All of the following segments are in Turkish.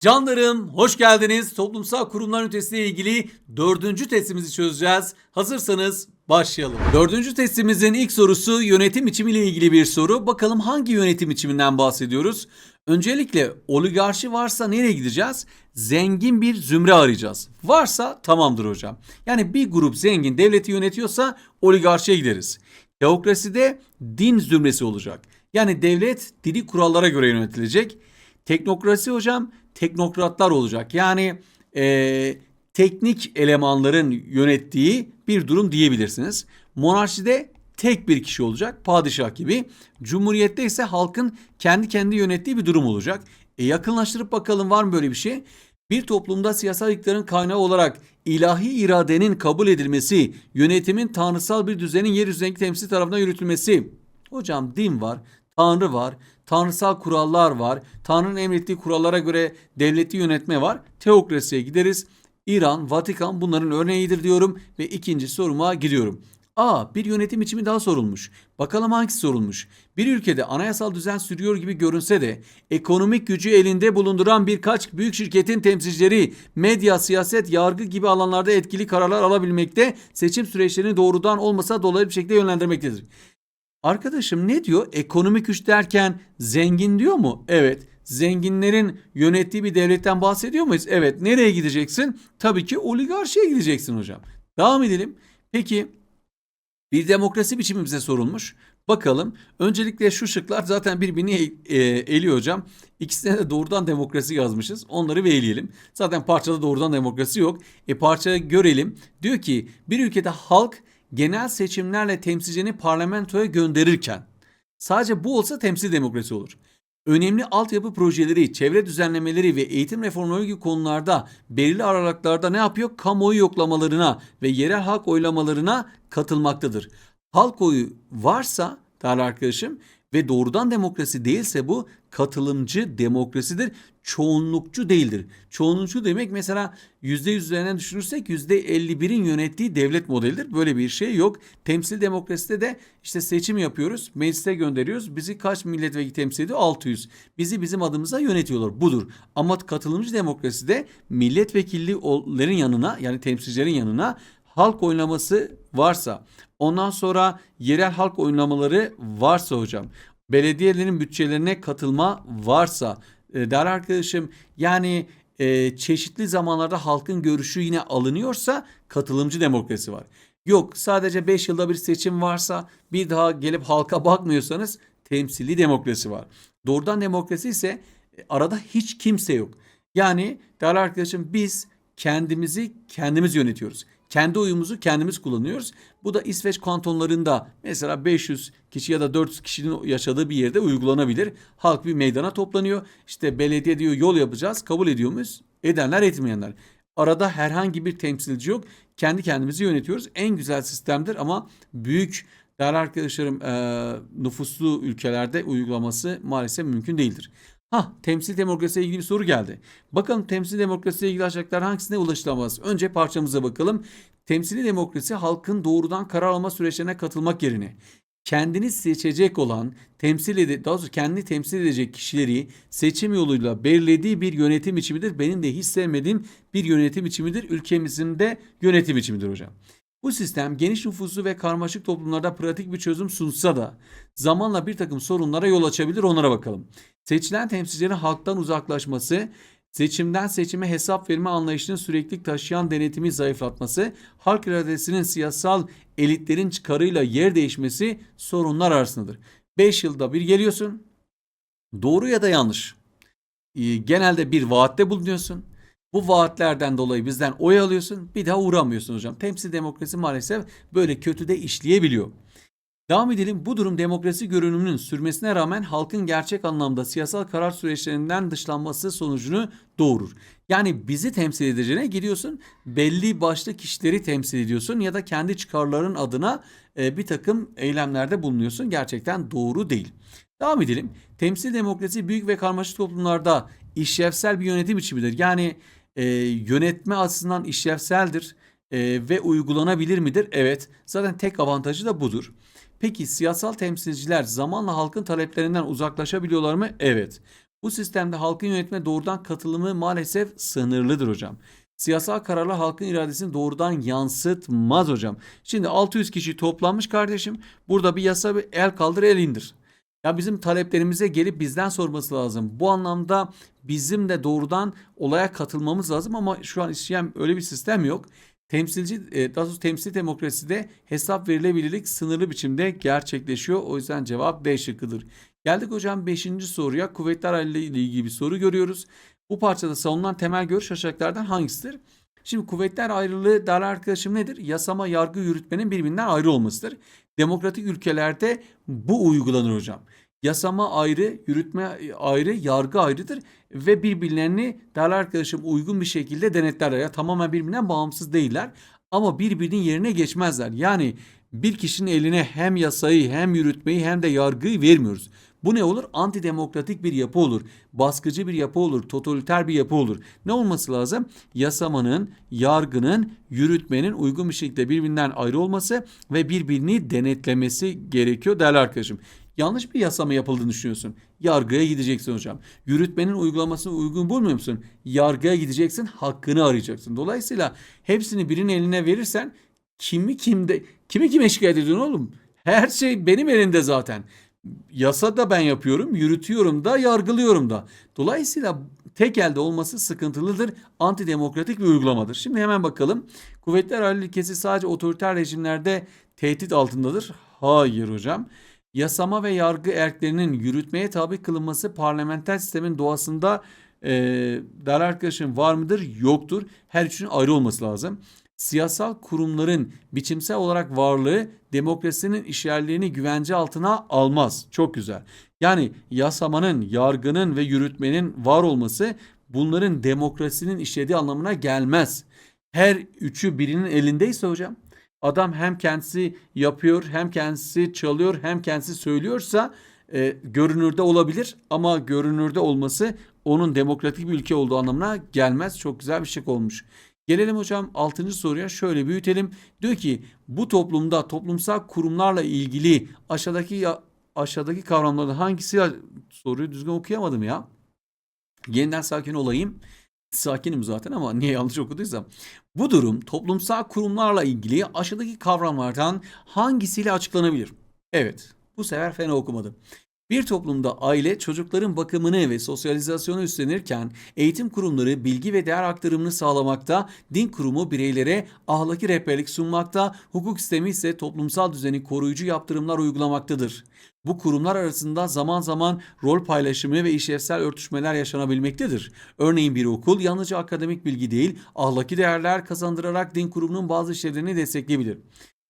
Canlarım hoş geldiniz. Toplumsal kurumlar ünitesiyle ilgili dördüncü testimizi çözeceğiz. Hazırsanız başlayalım. Dördüncü testimizin ilk sorusu yönetim biçimiyle ilgili bir soru. Bakalım hangi yönetim biçiminden bahsediyoruz? Öncelikle oligarşi varsa nereye gideceğiz? Zengin bir zümre arayacağız. Varsa tamamdır hocam. Yani bir grup zengin devleti yönetiyorsa oligarşiye gideriz. Teokraside din zümresi olacak. Yani devlet dili kurallara göre yönetilecek. Teknokrasi hocam teknokratlar olacak. Yani eee, teknik elemanların yönettiği bir durum diyebilirsiniz. Monarşide tek bir kişi olacak padişah gibi. Cumhuriyette ise halkın kendi kendi yönettiği bir durum olacak. E yakınlaştırıp bakalım var mı böyle bir şey? Bir toplumda siyasal iktidarın kaynağı olarak ilahi iradenin kabul edilmesi, yönetimin tanrısal bir düzenin yeryüzündeki temsil tarafından yürütülmesi. Hocam din var, Tanrı var, tanrısal kurallar var, Tanrı'nın emrettiği kurallara göre devleti yönetme var. Teokrasiye gideriz. İran, Vatikan bunların örneğidir diyorum ve ikinci soruma gidiyorum. A. Bir yönetim biçimi daha sorulmuş. Bakalım hangisi sorulmuş? Bir ülkede anayasal düzen sürüyor gibi görünse de ekonomik gücü elinde bulunduran birkaç büyük şirketin temsilcileri medya, siyaset, yargı gibi alanlarda etkili kararlar alabilmekte, seçim süreçlerini doğrudan olmasa dolaylı bir şekilde yönlendirmektedir. Arkadaşım ne diyor? Ekonomik güç derken zengin diyor mu? Evet. Zenginlerin yönettiği bir devletten bahsediyor muyuz? Evet. Nereye gideceksin? Tabii ki oligarşiye gideceksin hocam. Devam edelim. Peki bir demokrasi biçimi bize sorulmuş. Bakalım. Öncelikle şu şıklar zaten birbirini e, eliyor hocam. İkisine de doğrudan demokrasi yazmışız. Onları bir eleyelim. Zaten parçada doğrudan demokrasi yok. E parçayı görelim. Diyor ki bir ülkede halk genel seçimlerle temsilcini parlamentoya gönderirken sadece bu olsa temsil demokrasi olur. Önemli altyapı projeleri, çevre düzenlemeleri ve eğitim reformları gibi konularda belirli aralıklarda ne yapıyor? Kamuoyu yoklamalarına ve yerel halk oylamalarına katılmaktadır. Halk oyu varsa değerli arkadaşım ve doğrudan demokrasi değilse bu katılımcı demokrasidir. Çoğunlukçu değildir. Çoğunlukçu demek mesela %100 üzerinden düşünürsek %51'in yönettiği devlet modelidir. Böyle bir şey yok. Temsil demokraside de işte seçim yapıyoruz. Meclise gönderiyoruz. Bizi kaç milletvekili temsil ediyor? 600. Bizi bizim adımıza yönetiyorlar. Budur. Ama katılımcı demokraside milletvekillilerin yanına yani temsilcilerin yanına halk oylaması varsa ondan sonra yerel halk oylamaları varsa hocam belediyelerin bütçelerine katılma varsa e, arkadaşım yani e, çeşitli zamanlarda halkın görüşü yine alınıyorsa katılımcı demokrasi var. Yok sadece 5 yılda bir seçim varsa bir daha gelip halka bakmıyorsanız temsili demokrasi var. Doğrudan demokrasi ise e, arada hiç kimse yok. Yani değerli arkadaşım biz kendimizi kendimiz yönetiyoruz. Kendi oyumuzu kendimiz kullanıyoruz. Bu da İsveç kantonlarında mesela 500 kişi ya da 400 kişinin yaşadığı bir yerde uygulanabilir. Halk bir meydana toplanıyor. İşte belediye diyor yol yapacağız. Kabul ediyor muyuz? Edenler etmeyenler. Arada herhangi bir temsilci yok. Kendi kendimizi yönetiyoruz. En güzel sistemdir ama büyük değerli arkadaşlarım eee, nüfuslu ülkelerde uygulaması maalesef mümkün değildir. Ha, temsil demokrasiyle ilgili bir soru geldi. Bakalım temsil demokrasiyle ilgili aşağıdakiler hangisine ulaşılamaz? Önce parçamıza bakalım. Temsili demokrasi halkın doğrudan karar alma süreçlerine katılmak yerine kendini seçecek olan, temsil ede daha doğrusu kendini temsil edecek kişileri seçim yoluyla belirlediği bir yönetim biçimidir. Benim de hiç sevmediğim bir yönetim biçimidir. Ülkemizin de yönetim biçimidir hocam. Bu sistem geniş nüfuslu ve karmaşık toplumlarda pratik bir çözüm sunsa da zamanla bir takım sorunlara yol açabilir onlara bakalım. Seçilen temsilcilerin halktan uzaklaşması, seçimden seçime hesap verme anlayışını sürekli taşıyan denetimi zayıflatması, halk iradesinin siyasal elitlerin çıkarıyla yer değişmesi sorunlar arasındadır. 5 yılda bir geliyorsun, doğru ya da yanlış. Ee, Genelde bir vaatte bulunuyorsun. Bu vaatlerden dolayı bizden oy alıyorsun. Bir daha uğramıyorsun hocam. Temsil demokrasi maalesef böyle kötü de işleyebiliyor. Devam edelim. Bu durum demokrasi görünümünün sürmesine rağmen halkın gerçek anlamda siyasal karar süreçlerinden dışlanması sonucunu doğurur. Yani bizi temsil edeceğine gidiyorsun belli başlı kişileri temsil ediyorsun ya da kendi çıkarların adına e, bir takım eylemlerde bulunuyorsun. Gerçekten doğru değil. Devam edelim. Temsil demokrasi büyük ve karmaşık toplumlarda işlevsel bir yönetim biçimidir. Yani e, yönetme açısından işlevseldir e, ve uygulanabilir midir? Evet. Zaten tek avantajı da budur. Peki siyasal temsilciler zamanla halkın taleplerinden uzaklaşabiliyorlar mı? Evet. Bu sistemde halkın yönetime doğrudan katılımı maalesef sınırlıdır hocam. Siyasal kararlar halkın iradesini doğrudan yansıtmaz hocam. Şimdi 600 kişi toplanmış kardeşim. Burada bir yasa bir el kaldır el indir. Ya bizim taleplerimize gelip bizden sorması lazım. Bu anlamda bizim de doğrudan olaya katılmamız lazım ama şu an işleyen öyle bir sistem yok. Temsilci, e, daha doğrusu temsil demokraside hesap verilebilirlik sınırlı biçimde gerçekleşiyor. O yüzden cevap B şıkkıdır. Geldik hocam 5. soruya. Kuvvetler ile ilgili bir soru görüyoruz. Bu parçada savunulan temel görüş aşağıdakilerden hangisidir? Şimdi kuvvetler ayrılığı değerli arkadaşım nedir? Yasama, yargı, yürütmenin birbirinden ayrı olmasıdır. Demokratik ülkelerde bu uygulanır hocam. Yasama ayrı, yürütme ayrı, yargı ayrıdır ve birbirlerini değerli arkadaşım uygun bir şekilde denetlerler. Ya tamamen birbirinden bağımsız değiller ama birbirinin yerine geçmezler. Yani bir kişinin eline hem yasayı hem yürütmeyi hem de yargıyı vermiyoruz. Bu ne olur? Antidemokratik bir yapı olur. Baskıcı bir yapı olur. Totaliter bir yapı olur. Ne olması lazım? Yasamanın, yargının, yürütmenin uygun bir şekilde birbirinden ayrı olması ve birbirini denetlemesi gerekiyor değerli arkadaşım. Yanlış bir yasama yapıldığını düşünüyorsun. Yargıya gideceksin hocam. Yürütmenin uygulamasını uygun bulmuyor musun? Yargıya gideceksin, hakkını arayacaksın. Dolayısıyla hepsini birinin eline verirsen kimi kimde kimi kime şikayet ediyorsun oğlum? Her şey benim elimde zaten. Yasa da ben yapıyorum, yürütüyorum da, yargılıyorum da. Dolayısıyla tek elde olması sıkıntılıdır. Antidemokratik bir uygulamadır. Şimdi hemen bakalım. Kuvvetler ayrılığı ilkesi sadece otoriter rejimlerde tehdit altındadır. Hayır hocam. Yasama ve yargı erklerinin yürütmeye tabi kılınması parlamenter sistemin doğasında e, değerli arkadaşım var mıdır? Yoktur. Her üçünün ayrı olması lazım. Siyasal kurumların biçimsel olarak varlığı demokrasinin işyerliğini güvence altına almaz. Çok güzel. Yani yasamanın, yargının ve yürütmenin var olması bunların demokrasinin işlediği anlamına gelmez. Her üçü birinin elindeyse hocam adam hem kendisi yapıyor hem kendisi çalıyor hem kendisi söylüyorsa e, görünürde olabilir ama görünürde olması onun demokratik bir ülke olduğu anlamına gelmez. Çok güzel bir şey olmuş. Gelelim hocam 6. soruya şöyle büyütelim. Diyor ki bu toplumda toplumsal kurumlarla ilgili aşağıdaki aşağıdaki kavramlardan hangisi soruyu düzgün okuyamadım ya. Yeniden sakin olayım. Sakinim zaten ama niye yanlış okuduysam. Bu durum toplumsal kurumlarla ilgili aşağıdaki kavramlardan hangisiyle açıklanabilir? Evet, bu sefer fena okumadım. Bir toplumda aile çocukların bakımını ve sosyalizasyonu üstlenirken eğitim kurumları bilgi ve değer aktarımını sağlamakta, din kurumu bireylere ahlaki rehberlik sunmakta, hukuk sistemi ise toplumsal düzeni koruyucu yaptırımlar uygulamaktadır. Bu kurumlar arasında zaman zaman rol paylaşımı ve işlevsel örtüşmeler yaşanabilmektedir. Örneğin bir okul yalnızca akademik bilgi değil, ahlaki değerler kazandırarak din kurumunun bazı işlevlerini destekleyebilir.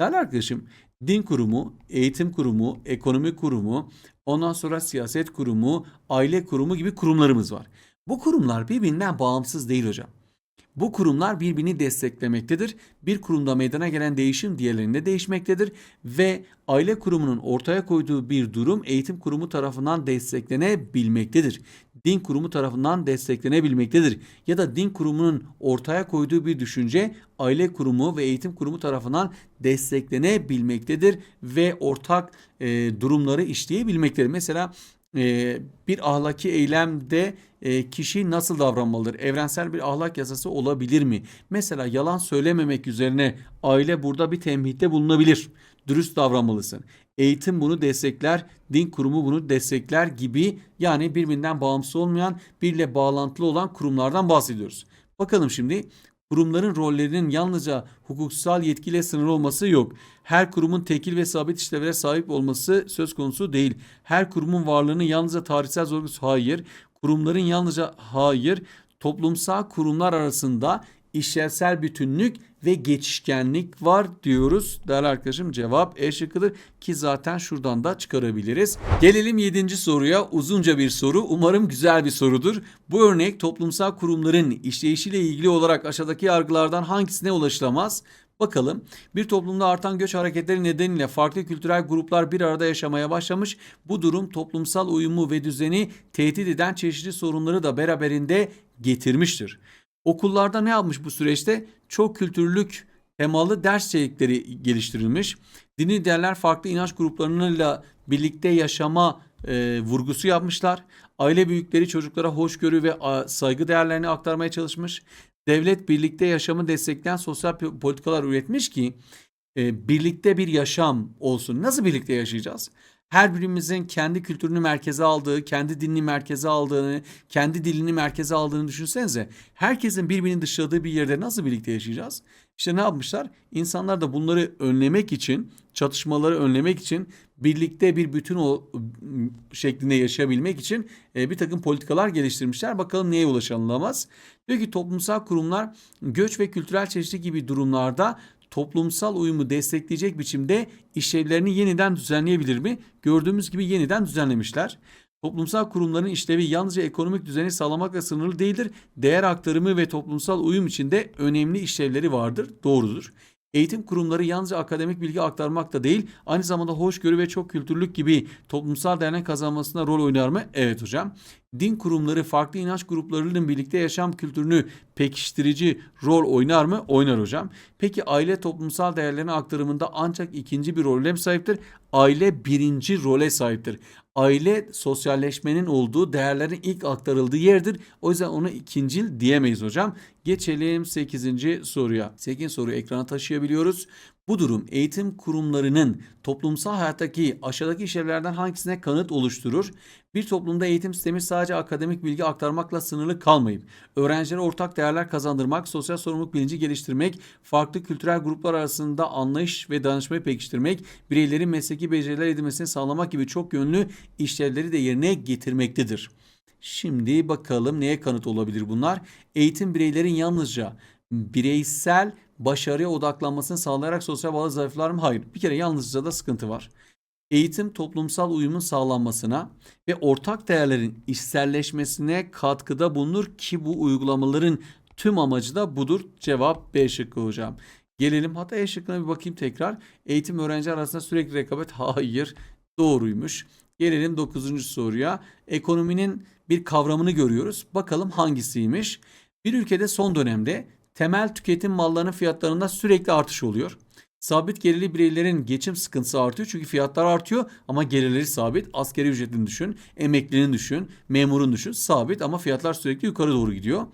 Değerli arkadaşım, din kurumu, eğitim kurumu, ekonomi kurumu, ondan sonra siyaset kurumu, aile kurumu gibi kurumlarımız var. Bu kurumlar birbirinden bağımsız değil hocam. Bu kurumlar birbirini desteklemektedir. Bir kurumda meydana gelen değişim diğerlerinde değişmektedir ve aile kurumunun ortaya koyduğu bir durum eğitim kurumu tarafından desteklenebilmektedir. Din kurumu tarafından desteklenebilmektedir. Ya da din kurumunun ortaya koyduğu bir düşünce aile kurumu ve eğitim kurumu tarafından desteklenebilmektedir ve ortak e, durumları işleyebilmektedir. Mesela e, bir ahlaki eylemde e, kişi nasıl davranmalıdır? Evrensel bir ahlak yasası olabilir mi? Mesela yalan söylememek üzerine aile burada bir tembitte bulunabilir. Dürüst davranmalısın. Eğitim bunu destekler, din kurumu bunu destekler gibi yani birbirinden bağımsız olmayan, birle bağlantılı olan kurumlardan bahsediyoruz. Bakalım şimdi kurumların rollerinin yalnızca hukuksal yetkiyle sınırlı olması yok. Her kurumun tekil ve sabit işlevlere sahip olması söz konusu değil. Her kurumun varlığını yalnızca tarihsel zorlusu hayır. Kurumların yalnızca hayır. Toplumsal kurumlar arasında işlevsel bütünlük ve geçişkenlik var diyoruz. Değerli arkadaşım cevap E şıkkıdır ki zaten şuradan da çıkarabiliriz. Gelelim 7. soruya. Uzunca bir soru. Umarım güzel bir sorudur. Bu örnek toplumsal kurumların işleyişiyle ilgili olarak aşağıdaki yargılardan hangisine ulaşılamaz? Bakalım bir toplumda artan göç hareketleri nedeniyle farklı kültürel gruplar bir arada yaşamaya başlamış. Bu durum toplumsal uyumu ve düzeni tehdit eden çeşitli sorunları da beraberinde getirmiştir. Okullarda ne yapmış bu süreçte? Çok kültürlük temalı ders içerikleri geliştirilmiş. Dini değerler farklı inanç gruplarıyla birlikte yaşama e, vurgusu yapmışlar. Aile büyükleri çocuklara hoşgörü ve saygı değerlerini aktarmaya çalışmış. Devlet birlikte yaşamı destekleyen sosyal po- politikalar üretmiş ki e, birlikte bir yaşam olsun. Nasıl birlikte yaşayacağız? Her birimizin kendi kültürünü merkeze aldığı, kendi dinini merkeze aldığını, kendi dilini merkeze aldığını düşünsenize. Herkesin birbirini dışladığı bir yerde nasıl birlikte yaşayacağız? İşte ne yapmışlar? İnsanlar da bunları önlemek için, çatışmaları önlemek için, birlikte bir bütün o m, şeklinde yaşayabilmek için bir takım politikalar geliştirmişler. Bakalım neye ulaşılamaz? Diyor ki toplumsal kurumlar göç ve kültürel çeşitlilik gibi durumlarda toplumsal uyumu destekleyecek biçimde işlevlerini yeniden düzenleyebilir mi? Gördüğümüz gibi yeniden düzenlemişler. Toplumsal kurumların işlevi yalnızca ekonomik düzeni sağlamakla sınırlı değildir. Değer aktarımı ve toplumsal uyum içinde önemli işlevleri vardır. Doğrudur. Eğitim kurumları yalnızca akademik bilgi aktarmakta değil, aynı zamanda hoşgörü ve çok kültürlük gibi toplumsal değerler kazanmasında rol oynar mı? Evet hocam. Din kurumları farklı inanç gruplarının birlikte yaşam kültürünü pekiştirici rol oynar mı? Oynar hocam. Peki aile toplumsal değerlerin aktarımında ancak ikinci bir role mi sahiptir? Aile birinci role sahiptir. Aile sosyalleşmenin olduğu değerlerin ilk aktarıldığı yerdir. O yüzden ona ikincil diyemeyiz hocam. Geçelim 8. soruya. 8 soruyu ekrana taşıyabiliyoruz. Bu durum eğitim kurumlarının toplumsal hayattaki aşağıdaki işlevlerden hangisine kanıt oluşturur? Bir toplumda eğitim sistemi sadece akademik bilgi aktarmakla sınırlı kalmayıp öğrencilere ortak değerler kazandırmak, sosyal sorumluluk bilinci geliştirmek, farklı kültürel gruplar arasında anlayış ve danışmayı pekiştirmek, bireylerin mesleki beceriler edinmesini sağlamak gibi çok yönlü işlevleri de yerine getirmektedir. Şimdi bakalım neye kanıt olabilir bunlar? Eğitim bireylerin yalnızca bireysel başarıya odaklanmasını sağlayarak sosyal bağlı zayıflar mı? Hayır. Bir kere yalnızca da sıkıntı var. Eğitim toplumsal uyumun sağlanmasına ve ortak değerlerin içselleşmesine katkıda bulunur ki bu uygulamaların tüm amacı da budur. Cevap B şıkkı hocam. Gelelim hatta E şıkkına bir bakayım tekrar. Eğitim öğrenci arasında sürekli rekabet hayır doğruymuş. Gelelim 9. soruya. Ekonominin bir kavramını görüyoruz. Bakalım hangisiymiş? Bir ülkede son dönemde temel tüketim mallarının fiyatlarında sürekli artış oluyor. Sabit gelirli bireylerin geçim sıkıntısı artıyor çünkü fiyatlar artıyor ama gelirleri sabit. Askeri ücretini düşün, emeklinin düşün, memurun düşün. Sabit ama fiyatlar sürekli yukarı doğru gidiyor.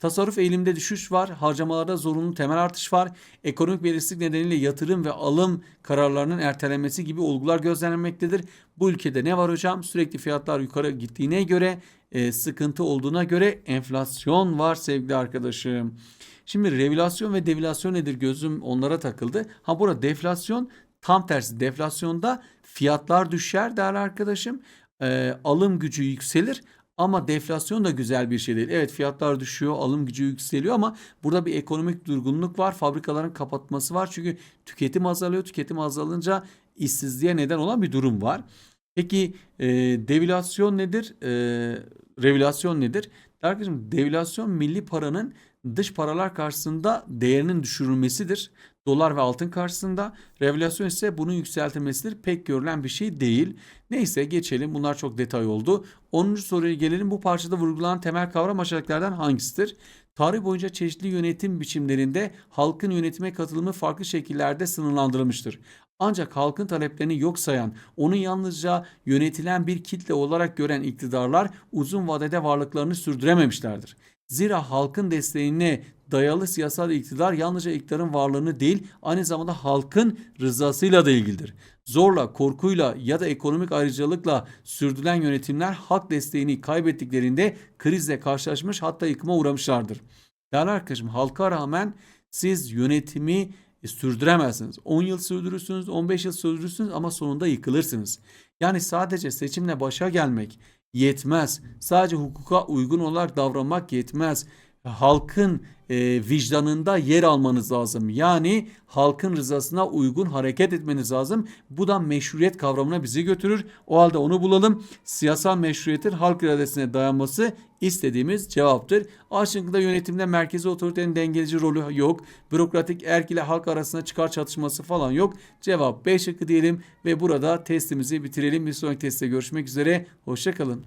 Tasarruf eğilimde düşüş var. Harcamalarda zorunlu temel artış var. Ekonomik belirsizlik nedeniyle yatırım ve alım kararlarının ertelenmesi gibi olgular gözlenmektedir. Bu ülkede ne var hocam? Sürekli fiyatlar yukarı gittiğine göre, e, sıkıntı olduğuna göre enflasyon var sevgili arkadaşım. Şimdi revülasyon ve devülasyon nedir gözüm onlara takıldı. Ha burada deflasyon tam tersi. Deflasyonda fiyatlar düşer değerli arkadaşım. Ee, alım gücü yükselir. Ama deflasyon da güzel bir şey değil. Evet fiyatlar düşüyor, alım gücü yükseliyor ama burada bir ekonomik durgunluk var. Fabrikaların kapatması var. Çünkü tüketim azalıyor. Tüketim azalınca işsizliğe neden olan bir durum var. Peki e, devülasyon nedir? E, revülasyon nedir? Arkadaşım devülasyon milli paranın dış paralar karşısında değerinin düşürülmesidir. Dolar ve altın karşısında. Revülasyon ise bunun yükseltilmesidir. Pek görülen bir şey değil. Neyse geçelim. Bunlar çok detay oldu. 10. soruya gelelim. Bu parçada vurgulanan temel kavram aşağıdakilerden hangisidir? Tarih boyunca çeşitli yönetim biçimlerinde halkın yönetime katılımı farklı şekillerde sınırlandırılmıştır. Ancak halkın taleplerini yok sayan, onu yalnızca yönetilen bir kitle olarak gören iktidarlar uzun vadede varlıklarını sürdürememişlerdir. Zira halkın desteğine dayalı siyasal iktidar yalnızca iktidarın varlığını değil aynı zamanda halkın rızasıyla da ilgilidir. Zorla, korkuyla ya da ekonomik ayrıcalıkla sürdürülen yönetimler halk desteğini kaybettiklerinde krizle karşılaşmış hatta yıkıma uğramışlardır. Değerli arkadaşım halka rağmen siz yönetimi sürdüremezsiniz. 10 yıl sürdürürsünüz, 15 yıl sürdürürsünüz ama sonunda yıkılırsınız. Yani sadece seçimle başa gelmek yetmez. Sadece hukuka uygun olarak davranmak yetmez. Halkın e, vicdanında yer almanız lazım. Yani halkın rızasına uygun hareket etmeniz lazım. Bu da meşruiyet kavramına bizi götürür. O halde onu bulalım. Siyasal meşruiyetin halk iradesine dayanması istediğimiz cevaptır. A şıkkında yönetimde merkezi otoritenin dengeleyici rolü yok. Bürokratik erk ile halk arasında çıkar çatışması falan yok. Cevap B şıkkı diyelim ve burada testimizi bitirelim. Bir sonraki testte görüşmek üzere. Hoşçakalın.